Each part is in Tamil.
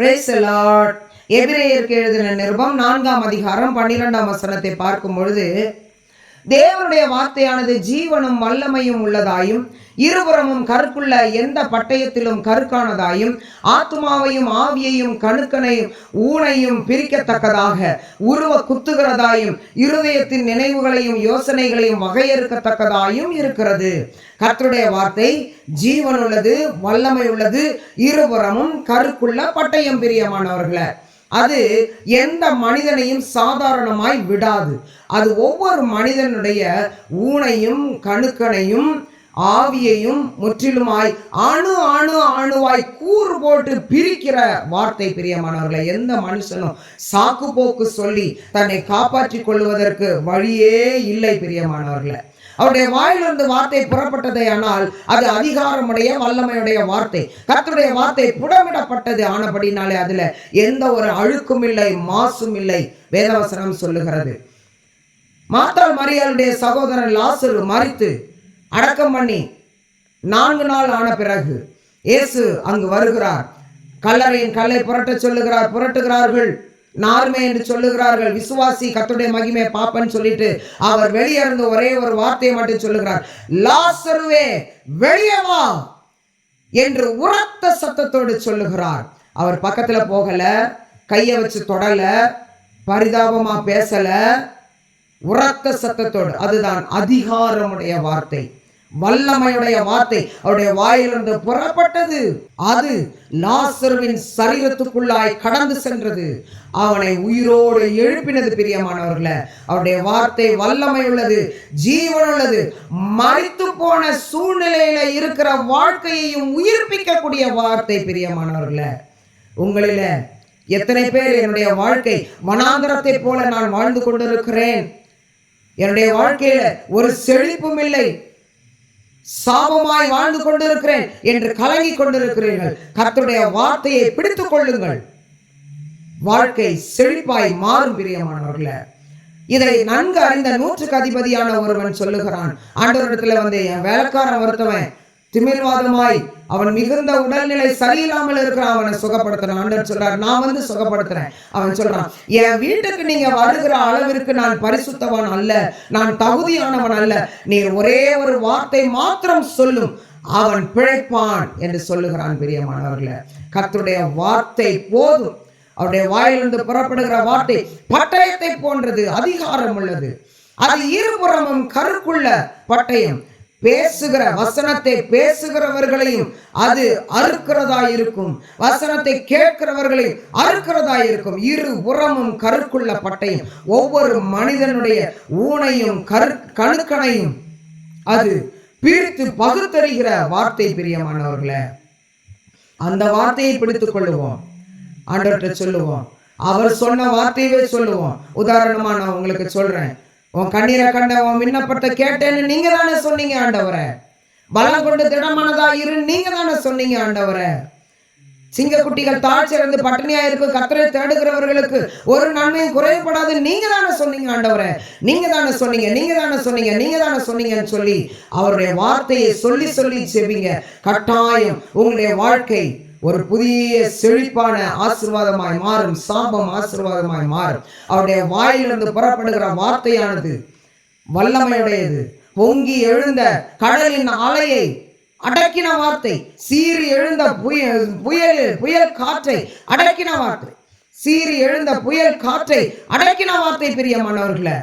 Praise the எபிரேயருக்கு எழுதின நிருபம் நான்காம் அதிகாரம் பன்னிரெண்டாம் வசனத்தை பார்க்கும் பொழுது தேவனுடைய வார்த்தையானது ஜீவனும் வல்லமையும் உள்ளதாயும் இருபுறமும் கருக்குள்ள எந்த பட்டயத்திலும் கருக்கானதாயும் ஆத்மாவையும் ஆவியையும் கணுக்கனையும் ஊனையும் பிரிக்கத்தக்கதாக உருவ குத்துகிறதாயும் இருதயத்தின் நினைவுகளையும் யோசனைகளையும் வகையறுக்கத்தக்கதாயும் இருக்கிறது. கர்த்தருடைய வார்த்தை ஜீவன் உள்ளது வல்லமை உள்ளது இருபுறமும் கருக்குள்ள பட்டயம் பிரியமானவர்களை. அது எந்த மனிதனையும் சாதாரணமாய் விடாது. அது ஒவ்வொரு மனிதனுடைய ஊனையும் கணுக்கனையும் ஆவியையும் முற்றிலுமாய் அணு அணு அணுவாய் கூறு போட்டு பிரிக்கிற வார்த்தை பிரியமானவர்களை எந்த மனுஷனும் சாக்கு போக்கு சொல்லி தன்னை காப்பாற்றிக் கொள்வதற்கு வழியே இல்லை பிரியமானவர்களை. அவருடைய வாயிலிருந்து வார்த்தை புறப்பட்டதே ஆனால் அது அதிகாரமுடைய வல்லமையுடைய வார்த்தை. கர்த்தருடைய வார்த்தை புடமிடப்பட்டது ஆனபடினாலே அதுல எந்த ஒரு அழுக்கும் இல்லை மாசும் இல்லை. வேதவசனம் சொல்லுகிறது. மாத்தாள் மரியாளுடைய சகோதரன் லாசரு மறித்து அடக்கம் பண்ணி நான்கு நாள் ஆன பிறகு இயேசு அங்கு வருகிறார். கல்லறையின் கல்லை புரட்டச் சொல்லுகிறார் புரட்டுகிறார்கள். நார்மே என்று சொல்லுகிறார்கள். விசுவாசி கத்துடைய மகிமை பாப்பன்னு சொல்லிட்டு அவர் வெளியே இருந்து ஒரே ஒரு வார்த்தையை மட்டும் சொல்லுகிறார். லாசருவே வெளியே வா என்று உரத்த சத்தத்தோடு சொல்லுகிறார். அவர் பக்கத்துல போகல கையை வச்சு தொடல பரிதாபமா பேசல உரத்த சத்தத்தோடு. அதுதான் அதிகாரமுடைய வார்த்தை. வல்லமையுடைய வார்த்தை அவருடைய வாயிலிருந்து புறப்பட்டது. அது லாசருவின் சரீரத்துக்குள்ளாய் கடந்து சென்றது. அவனை உயிரோடு எழுப்பினது பிரியமானவர்களே அவருடைய வார்த்தை வல்லமை உள்ளது ஜீவன் உள்ளது மறித்து போன சூழ்நிலையில இருக்கிற வாழ்க்கையையும் உயிர்ப்பிக்கக்கூடிய வார்த்தை பிரியமானவர்களே உங்களில எத்தனை பேர் என்னுடைய வாழ்க்கை வனாந்திரத்தை போல நான் வாழ்ந்து கொண்டிருக்கிறேன்? என்னுடைய வாழ்க்கையில ஒரு செழிப்பும் இல்லை சாபமாய் வாழ்ந்து கொண்டிருக்கிறேன் என்று கலங்கி கொண்டிருக்கிறீர்கள். கர்த்தருடைய வார்த்தையை பிடித்துக் கொள்ளுங்கள். வாழ்க்கை செழிப்பாய் மாறும் பிரியமானவர்களே. இதை நன்கு அறிந்த நூற்றுக்கு அதிபதியான ஒருவன் சொல்லுகிறான். ஆண்டவரிடத்துல வந்து என் வேலைக்காரன் ஒருத்தவன் திமிர்வாதமாய் அவன் மிகுந்த உடல்நிலை சரியில்லாமல் இருக்கிறான். அவனை சுகப்படுத்துறான் ஆண்டவர் சொல்றார் நான் வந்து சுகப்படுத்துறேன். அவன் சொல்றான் என் வீட்டுக்கு நீங்க வருகிற அளவிற்கு நான் பரிசுத்தவன் அல்ல. நான் தகுதியானவன் அல்ல. நீர் ஒரே ஒரு வார்த்தை மாத்திரம் சொல்லும். அவன் பிழைப்பான் என்று சொல்லுகிறான் பிரியமானவர்களே. கத்துடைய வார்த்தை போதும். அவருடைய வாயிலிருந்து புறப்படுகிற வார்த்தை பட்டயத்தை போன்றது. அதிகாரம் உள்ளது. அது இருபுறமும் கருக்குள்ள பட்டயம். பேசுகிற வசனத்தை பேசுகிறவர்களையும் அது அறுக்கிறதா இருக்கும் வசனத்தை கேட்கிறவர்களையும் அறுக்கிறதா இருக்கும் இரு உரமும் கருக்குள்ள பட்டையும் ஒவ்வொரு மனிதனுடைய ஊனையும் கரு கணுக்கனையும் அது பிரித்து பகுத்தறிகிற வார்த்தை பிரியமானவர்களே. அந்த வார்த்தையை பிடித்துக் கொள்ளுவோம். ஆண்டவர்கிட்ட சொல்லுவோம். அவர் சொன்ன வார்த்தையவே சொல்லுவோம். உதாரணமா நான் உங்களுக்கு சொல்றேன். உன் கண்ணீரை கண்ட உன் விண்ணப்பத்தை கேட்டேன்னு நீங்க தானே சொன்னீங்க ஆண்டவரை. பலம் கொண்டு திடமானதா இரு நீங்க தானே சொன்னீங்க ஆண்டவரை. சிங்கக்குட்டிகள் தாழ்ச்சிறந்து பட்டினியா இருக்கு கத்தரை தேடுகிறவர்களுக்கு ஒரு நன்மையும் குறையப்படாது நீங்க தானே சொன்னீங்க ஆண்டவரை. நீங்க தானே சொன்னீங்க நீங்க தானே சொன்னீங்க நீங்க தானே சொன்னீங்கன்னு சொல்லி அவருடைய வார்த்தையை சொல்லி சொல்லி செவிங்க கட்டாயம் உங்களுடைய வாழ்க்கை ஒரு புதிய செழிப்பான ஆசிர்வாதமாய் மாறும் சாபம் ஆசிர்வாதமாய் மாறும். அவருடைய வாயிலிருந்து புறப்படுகிற வார்த்தையானது வல்லமையுடையது. பொங்கி எழுந்த கடலின் அலையை அடக்கின வார்த்தை சீறி எழுந்த புயல் புயல் புயல் காற்றை அடக்கின வார்த்தை சீறி எழுந்த புயல் காற்றை அடக்கின வார்த்தை பிரியமானவர்களே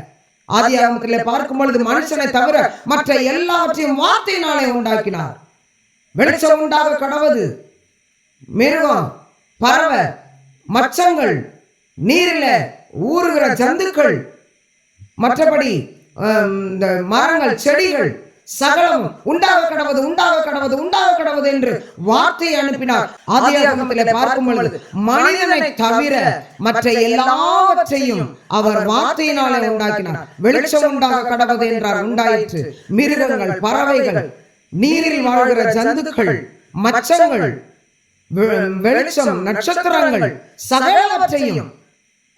ஆதியாகமத்திலே பார்க்கும் பொழுது மனுஷனை தவிர மற்ற எல்லாவற்றையும் வார்த்தையினாலே உண்டாக்கினார். வெளிச்சம் உண்டாக கடவுது மிருகம் பறவை மச்சங்கள் நீரில் ஊறுகிற ஜந்துக்கள் மற்றபடி இந்த மரங்கள் செடிகள் சகலம் உண்டாக கடவது உண்டாக கடவது உண்டாக கடவது என்று வார்த்தையை அனுப்பினார். ஆதியாகமத்திலே பார்க்கும் பொழுது மனிதனை தவிர மற்ற எல்லாவற்றையும் அவர் வார்த்தையினாலே உண்டாக்கினார். வெளிச்சம் உண்டாக கடவது என்றார். உண்டாயிற்று. மிருகங்கள் பறவைகள் நீரில் வாழ்கிற ஜந்துக்கள் மச்சங்கள் வெளிச்சம் நட்சத்திரங்கள் சகலவற்றையும்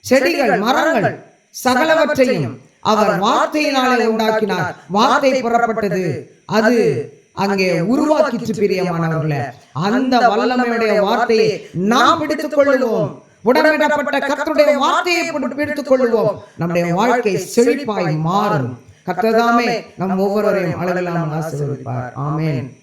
செடிகள் மரங்கள் சகலவற்றையும் அவர் வார்த்தையினாலே உண்டாக்கினார். வார்த்தை புறப்பட்டது. அது அங்கே உருவாக்கிச்சு பிரியமானவர்களே. அந்த வல்லமையுடைய வார்த்தையை நாம் பிடித்துக் கொள்ளுவோம். உடனிடப்பட்ட கர்த்தருடைய வார்த்தையை பிடி- பிடித்துக் கொள்ளுவோம். நம்முடைய வாழ்க்கை செழிப்பாய் மாறும். கர்த்ததாமே நம் ஒவ்வொருவரையும் அளவில்லாமல் ஆசீர்வதிப்பார். ஆமென்.